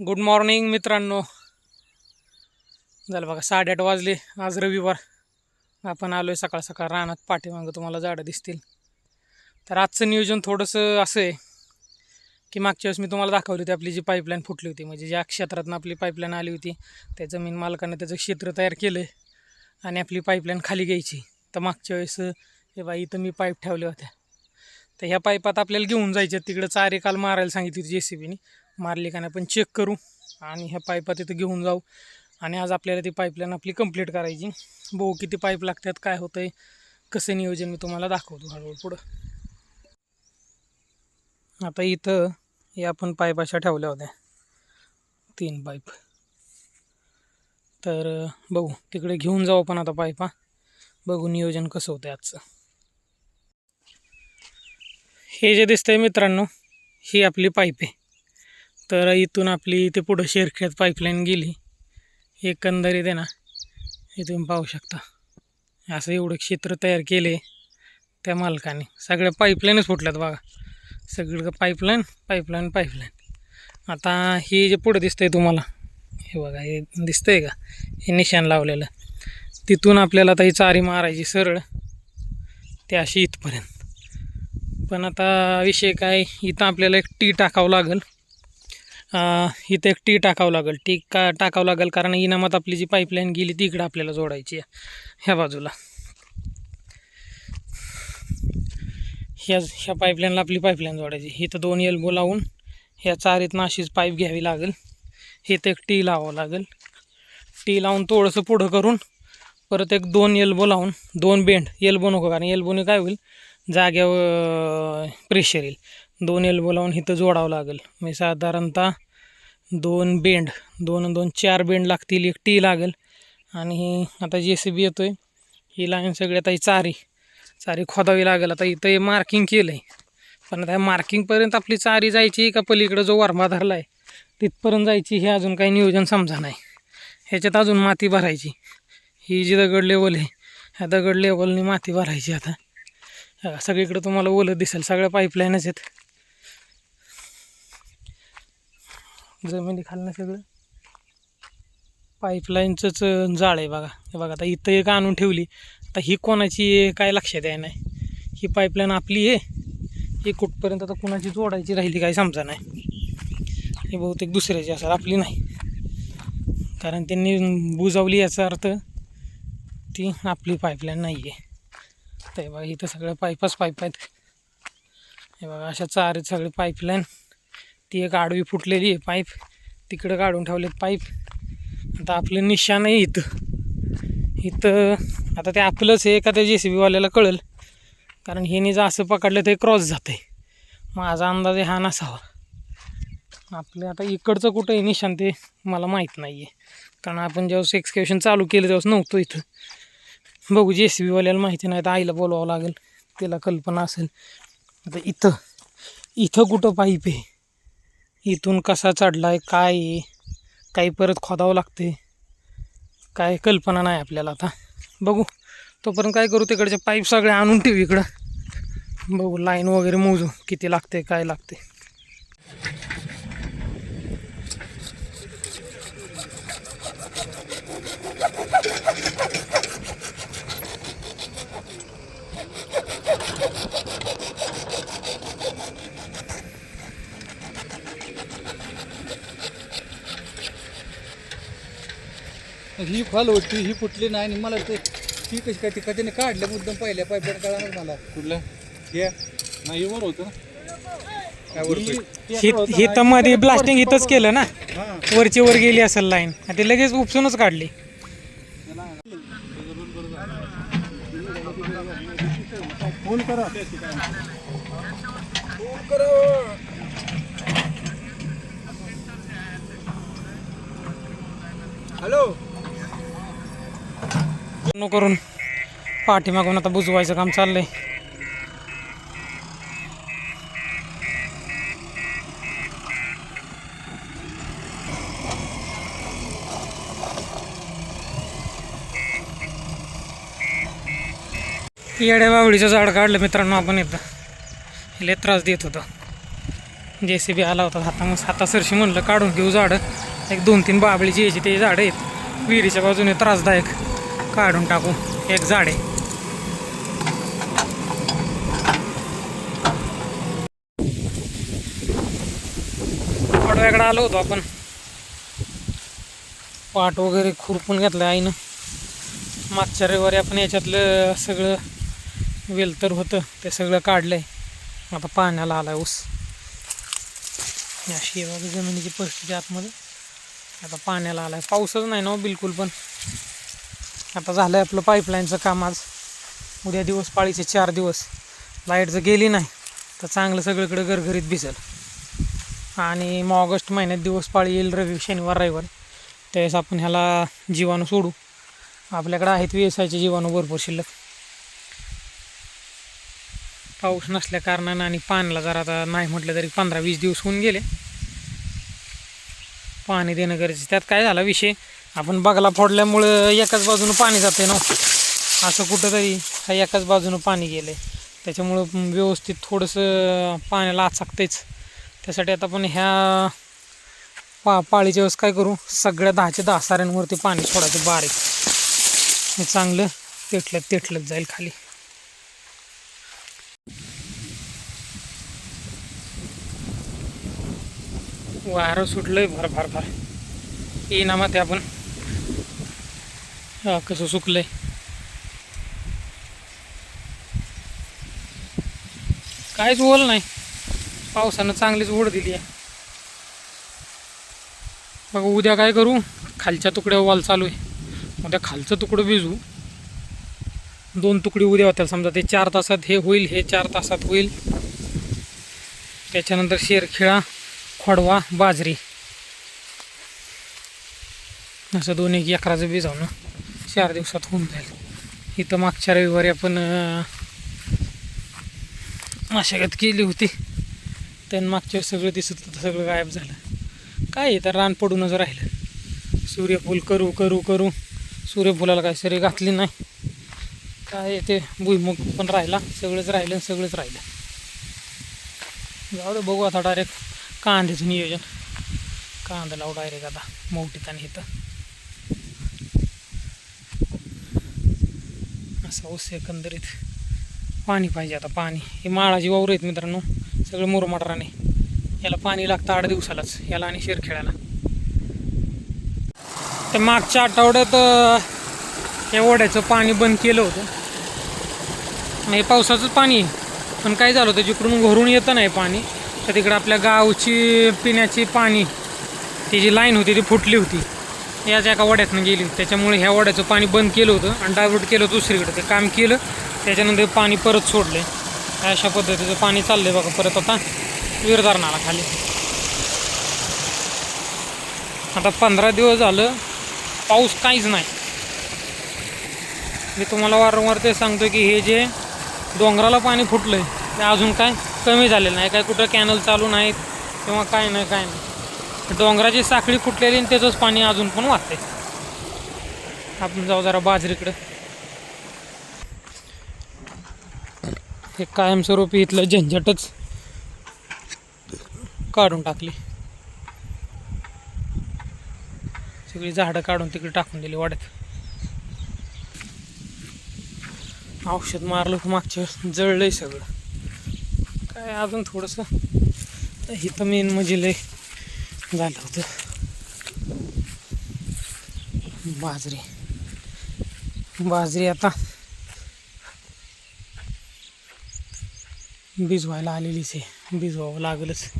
Good morning मित्रांनो. झालं बघा साडेआठ वाजले. आज रविवार. आपण आलो आहे सकाळ सकाळ रानात पाठीमागं तुम्हाला झाडं दिसतील. तर आजचं नियोजन थोडंसं असं आहे की मागच्या वेळेस मी तुम्हाला दाखवली होती आपली जी पाईपलाईन फुटली होती. म्हणजे ज्या क्षेत्रातून आपली पाईपलाईन आली होती त्या जमीन मालकानं त्याचं क्षेत्र तयार केलं आहे आणि आपली पाईपलाईन खाली घ्यायची. तर मागच्या वेळेस हे बाई इथं मी पाईप ठेवल्या होत्या. तर ह्या पाईपात आपल्याला घेऊन जायच्या तिकडं चारे काल मारायला सांगितली होती जे सी बीने मारली का नाही आपण चेक करू आणि ह्या पाईपा तिथं घेऊन जाऊ. आणि आज आपल्याला ती पाईपलाईन आपली कंप्लीट करायची. बघू किती पाईप लागतात काय होतं आहे कसं नियोजन मी तुम्हाला दाखवतो हळूहळू पुढं. आता इथं हे आपण पाईप अशा ठेवल्या होत्या. तीन पाईप तर बघू तिकडे घेऊन जाऊ आपण आता पाईपा बघू नियोजन कसं होतं आजचं. हे जे दिसतंय मित्रांनो ही आपली पाईप आहे. तर इथून आपली इथे पुढं शेरखेत पाईपलाईन गेली. एकंदरीत आहे ना हे तुम्ही पाहू शकता. असं एवढं क्षेत्र तयार केले त्या मालकाने. सगळ्या पाईपलाईनच फुटल्यात बघा. सगळं पाईपलाईन पाईपलाईन पाईपलाईन आता हे जे पुढं दिसतंय तुम्हाला हे बघा हे दिसतंय का? हे निशाण लावलेलं. तिथून आपल्याला आता ही चारी मारायची सरळ. ते अशी इथपर्यंत. पण आता विषय काय इथं आपल्याला एक टी टाकावं लागेल. इथं एक टी टाकावं लागेल. टी का टाकावं लागेल कारण इनामात आपली जी पाईपलाईन गेली ती इकडं आपल्याला जोडायची आहे. ह्या बाजूला. ह्या ह्या पाईपलाईनला आपली पाईपलाईन जोडायची. इथं दोन एल्बो लावून ह्या चारीतनं अशीच पाईप घ्यावी लागेल. इथं एक टी लावावं लागेल. टी लावून थोडंसं पुढं करून परत एक दोन एल्बो लावून दोन बेंड एल्बो नको कारण एल्बोने काय होईल? जाग्यावर प्रेशर येईल. दोन एल्बो लावून इथं जोडावं लागेल. म्हणजे साधारणतः दोन बेंड दोन दोन चार बेंड लागतील एक टी लागेल. आणि आता जे सी बी येतो आहे ही लाईन सगळी आता ही चारी चारी खोदावी लागेल. आता इथं हे मार्किंग केलं आहे पण आता ह्या मार्किंगपर्यंत आपली चारी जायची का पलीकडं जो वरमा धरला आहे तिथपर्यंत जायची हे अजून काही नियोजन समजा नाही. ह्याच्यात अजून माती भरायची. ही जी दगड लेवल आहे ह्या दगड लेवलनी माती भरायची आता. सगळीकडं सगळीकडे तुम्हाला ओलं दिसेल सगळ्या पाईपलाईनच आहेत. जमिनी खालनं सगळं. पाईपलाईनचंच जाळ आहे बघा. हे बघा आता इथं एक आणून ठेवली. आता ही कोणाची काय लक्षात आहे नाही. ही पाईपलाईन आपली आहे. ही कुठपर्यंत आता कुणाची जोडायची राहिली काय समजा नाही. ही बहुतेक दुसऱ्याची असेल आपली नाही. कारण त्यांनी बुजावली याचा अर्थ ती आपली पाईपलाईन नाही आहे तर बघा इथं सगळ्या पाईपच पाईप आहेत. हे बघा अशा चार आहेत सगळे पाईपलाईन. ती एक आडवी फुटलेली आहे पाईप. तिकडं काढून ठेवलेत पाईप. आता आपलं निशाण आहे इथं. इथं आता ते आपलंच आहे का त्या जे सी बीवाल्याला कळेल. कारण हे जर असं पकडलं ते क्रॉस जातं आहे माझा अंदाज हा नसावा. आपलं आता इकडचं कुठं आहे निशाण ते मला माहीत नाही आहे कारण आपण जेव्हा एक्सकेशन चालू केलं तेव्हाच नव्हतो इथं. बघू जे सी बीवाल्याला माहिती नाही तर आईला बोलावं लागेल. तिला कल्पना असेल. आता इथं इथं कुठं पाईप आहे? इथून कसा चढला आहे काय आहे? काही परत खोदावं लागते काय कल्पना नाही आपल्याला आता. बघू. तोपर्यंत काय करू तिकडचे पाईप सगळे आणून ठेवू इकडं. बघू लाईन वगैरे मोजू किती लागते काय लागते ही फॉल होती ही फुटली नाही आणि मला ते ती कशी काय ती कधीने काढल्या मुद्दाम पहिल्या पाईपलाईन कळणार मला. कुठलं? हे. नाही वर होतं काय वर ही-? ही ही मध्ये ब्लास्टिंग इथंच केलं ना? हा. वरची वर गेली असेल लाईन ते लगेच उपसूनच काढली. फोन करा. हॅलो. नो करून पाठीमागून आता बुजवायचं काम चाललंय. येड्या बावडीचं झाड काढलं मित्रांनो आपण एकदा. लय त्रास देत होतो. जे सी बी आला होता हाता मग हातासरशी म्हणलं काढून घेऊ झाडं. एक दोन तीन बाबळीची यायची ते झाडं आहेत. विहिरीच्या बाजूने त्रासदायक. काढून टाकू. एक झाड आहे. पाडव्याकडे आलो होतो आपण. पाट वगैरे खुरपून घेतलं आईनं. मागच्या रविवारी आपण याच्यातलं सगळं वेलतर होतं ते सगळं काढलंय. आता पाण्याला आलाय ऊस. अशी आहे जमिनीची परिस्थिती आतमध्ये. आता पाण्याला आलाय. पाऊसच नाही ना हो बिलकुल पण. आता झालंय आपलं पाईपलाईनचं काम आज. उद्या दिवस पाळीचे चार दिवस. लाइट जर गेली नाही तर चांगलं सगळीकडे घरघरीत भिजल. आणि मग ऑगस्ट महिन्यात दिवस पाळी येईल रवी शनिवार रविवार. त्यावेळेस आपण ह्याला जीवाणू सोडू. आपल्याकडे आहेत व्यवसायाचे जीवाणू भरपूर शिल्लक. पाऊस नसल्या कारणानं आणि पाण्याला जर आता नाही म्हटलं तरी पंधरा वीस दिवस होऊन गेले. पाणी देणं गरजेचं त्यात काय झाला विषय? आपण बगला फोडल्यामुळं एकाच बाजूनं पाणी जाते ना हो. असं कुठंतरी हा एकाच बाजूनं पाणी गेलं आहे त्याच्यामुळं व्यवस्थित थोडंसं पाण्याला आचकतेच त्यासाठी आता आपण ह्या पा पाळीच्या वेळेस काय करू? सगळ्या दहाच्या दहा साऱ्यांवरती पाणी सोडायचं बारीक. हे चांगलं तेटलत तेटलत जाईल खाली. वारं सुटलंय भर भर. भर येईना मग ते आपण. हा, कसं सुकलंय? काहीच ओल नाही. पावसानं चांगलीच ओढ दिली आहे. बघ उद्या काय करू? खालच्या तुकड्या वाल चालू आहे. उद्या खालचं तुकडं भिजू. दोन तुकडी उद्या होत्या समजा ते चार तासात हे होईल हे चार तासात होईल. त्याच्यानंतर शेरखिळा खोडवा बाजरी. असं दोन एक एकराचं भिजावणं. चार दिवसात होऊन जाईल. इथं मागच्या रविवारी आपण मशागत केली होती. त्यानं मागच्या सगळं दिसत होतं सगळं गायब झालं. काय तर रान पडूनच राहिलं. सूर्यफूल करू करू करू. सूर्यफुलाला काय सरी घातली नाही. काय ते भुईमुग पण राहिला. सगळंच राहिलं आणि सगळंच राहिलं. जाऊ दे बघू आता डायरेक्ट कांद्याचं नियोजन. कांदा लावू डायरेक्ट आता. मोठीत आणि इथं. असं ऊस एकंदरीत. पाणी पाहिजे आता पाणी. हे माळाची वावर आहेत मित्रांनो सगळं मुरमाडराने. याला पाणी लागतं आठ दिवसालाच याला आणि शिरखेळाला तर मागच्या आठवड्यात या ओढ्याचं पाणी बंद केलं होतं. हे पावसाचंच पाणी आहे. पण काय झालं होतं जिकडून घरून येतं नाही पाणी तर तिकडं आपल्या गावची पिण्याची पाणी ती जी लाईन होती ती फुटली होती. याच एका वड्यातनं गेली. त्याच्यामुळे ह्या वड्याचं पाणी बंद केलं होतं आणि डायव्हर्ट केलं दुसरीकडे. ते काम केलं. त्याच्यानंतर पाणी परत सोडले अशा पद्धतीचं पाणी चाललंय बघा परत आता. विरधारणाला खाली. आता पंधरा दिवस झालं. पाऊस काहीच नाही. मी तुम्हाला वारंवार ते सांगतो की हे जे डोंगराला पाणी फुटलं आहे ते अजून काय कमी झालेलं नाही. काय कुठं कॅनल चालू नाहीत किंवा काय नाही काय नाही. डोंगराची साखळी फुटलेली आणि त्याचंच पाणी अजून पण वाहतंय आपण जाऊ जरा बाजरीकडं. हे कायमस्वरूपी इथलं झंझटच काढून टाकली. सगळी झाडं काढून तिकडे टाकून दिली वाड्यात. औषध मारलं तर मागच्या जळलंय सगळं. काय अजून थोडंसं? इथं मेन म्हणजे लय झालं होतं. बाजरी. बाजरी आता भिजवायला आलेलीच आहे. भिजवावं लागलंच.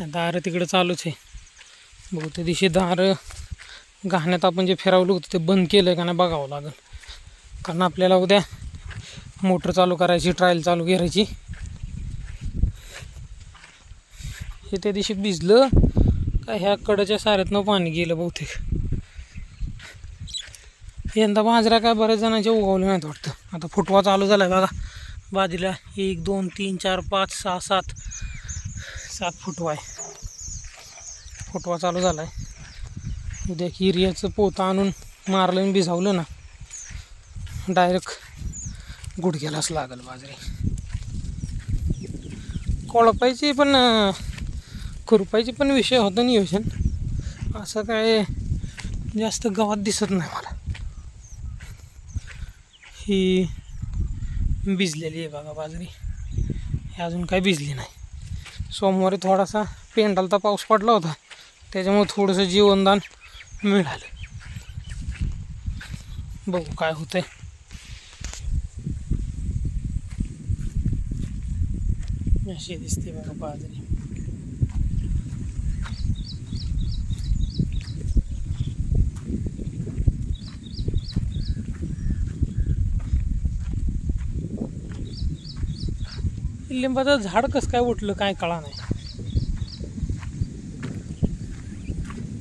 दारं तिकडं चालूच आहे. बघू त्या दिवशी दारं घाण्यात आपण जे फिरवलं होतं ते बंद केलं आहे का नाही बघावं लागेल. कारण आपल्याला उद्या मोटर चालू करायची ट्रायल चालू करायची. हे त्या दिवशी भिजलं का ह्या कडच्या साऱ्यातनं पाणी गेलं बहुतेक. यंदा बाजऱ्या काय बऱ्याच जणांच्या उगवल्या नाहीत वाटतं. आता फुटवा चालू झाला आहे बघा. बाजरीला एक दोन तीन चार पाच सहा सात सात फुटवा आहे. फुटवा चालू झाला आहे उद्या हिरियाचं पोतं आणून मारलं आणि भिजावलं ना डायरेक्ट गुडघ्यालाच लागल बाजरी. कोळपायची पण खुरपायची पण विषय होता नियोजन असं काय जास्त गावात दिसत नाही मला. ही भिजलेली आहे बघा बाजरी. ही अजून काय भिजली नाही. सोमवारी थोडासा पेंडालता पाऊस पडला होता. त्याच्यामुळे थोडंसं जीवनदान मिळालं. बघू काय होतंय. अशी दिसते बघा बाजरी. लिंबाचं झाड कसं काय उठलं काय कळा नाही.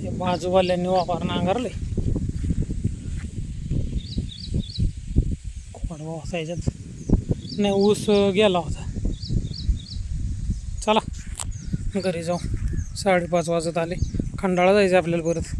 हे बाजूवाल्यांनी वापर नांगरले खोडवा होता याच्यात नाही ऊस गेला होता. चला घरी जाऊ. साडेपाच वाजत आले. खंडाळा जायचं आपल्याला परत.